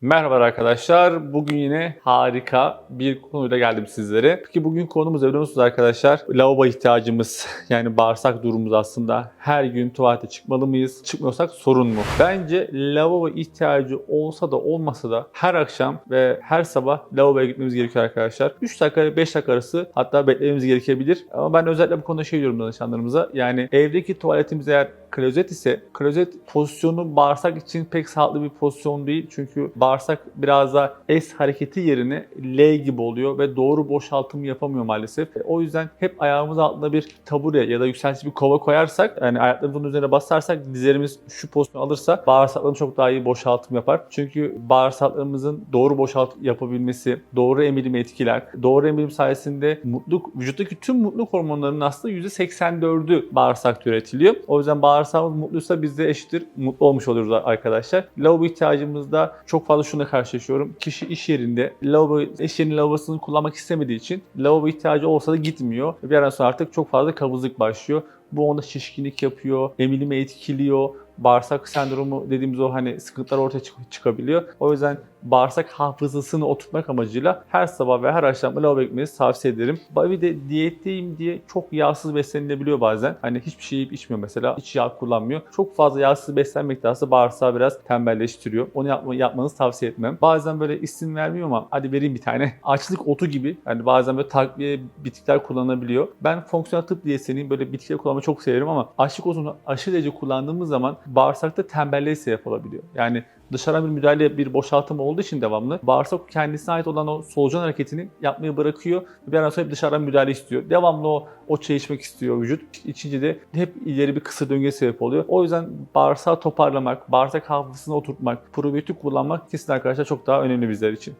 Merhabalar arkadaşlar. Bugün yine harika bir konuyla geldim sizlere. Peki bugün konumuz biliyor musunuz arkadaşlar? Lavabo ihtiyacımız yani bağırsak durumumuz aslında. Her gün tuvalete çıkmalı mıyız? Çıkmıyorsak sorun mu? Bence lavabo ihtiyacı olsa da olmasa da her akşam ve her sabah lavaboya gitmemiz gerekiyor arkadaşlar. 3 dakika ile 5 dakika arası hatta beklememiz gerekebilir. Ama ben özellikle bu konuda şey diyorum danışanlarımıza. Yani evdeki tuvaletimiz eğer klozet ise klozet pozisyonu bağırsak için pek sağlıklı bir pozisyon değil. Çünkü bağırsak biraz da S hareketi yerine L gibi oluyor ve doğru boşaltım yapamıyor maalesef. E, O yüzden hep ayağımız altında bir tabure ya da yükseltici bir kova koyarsak yani ayaklarımızın üzerine basarsak dizlerimiz şu pozisyonu alırsa bağırsaklarımız çok daha iyi boşaltım yapar. Çünkü bağırsaklarımızın doğru boşaltım yapabilmesi, doğru emilimi etkiler. Doğru emilim sayesinde mutluluk, vücuttaki tüm mutluluk hormonlarının aslında %84'ü bağırsakta üretiliyor. O yüzden bağırsağımız mutluysa biz de eşittir mutlu olmuş oluyoruz arkadaşlar. Lavabo ihtiyacımızda çok fazla şuna karşılaşıyorum. Kişi iş yerinde lavabo, iş yerinin lavabosunu kullanmak istemediği için lavabo ihtiyacı olsa da gitmiyor. Bir yerden sonra artık çok fazla kabızlık başlıyor. Bu onda şişkinlik yapıyor, emilimi etkiliyor, bağırsak sendromu dediğimiz o hani sıkıntılar ortaya çık- çıkabiliyor. O yüzden bağırsak hafızasını oturtmak amacıyla her sabah ve her akşam lavabo gitmenizi tavsiye ederim. Bir de diyetteyim diye çok yağsız beslenilebiliyor bazen. Hani hiçbir şey yiyip içmiyor mesela. Hiç yağ kullanmıyor. Çok fazla yağsız beslenmek de aslında bağırsağı biraz tembelleştiriyor. Onu yapma, yapmanızı tavsiye etmem. Bazen böyle isim vermiyor ama hadi vereyim bir tane. Açlık otu gibi. Yani bazen böyle takviye bitkiler kullanabiliyor. Ben fonksiyonel tıp diyetisyeniyim. Böyle bitkileri kullanmayı çok severim ama açlık otunu aşırı derece kullandığımız zaman bağırsakta tembelliğe sebep olabiliyor. Yani dışarıdan bir müdahale, bir boşaltım olduğu için devamlı bağırsak kendisine ait olan o solucan hareketini yapmayı bırakıyor. Bir yerden sonra hep dışarıdan müdahale istiyor. Devamlı o, o çay içmek istiyor vücut. İçince de hep ileri bir kısır döngüye sebep oluyor. O yüzden bağırsağı toparlamak, bağırsak hafızasını oturtmak, probiyotik kullanmak kesin arkadaşlar çok daha önemli bizler için.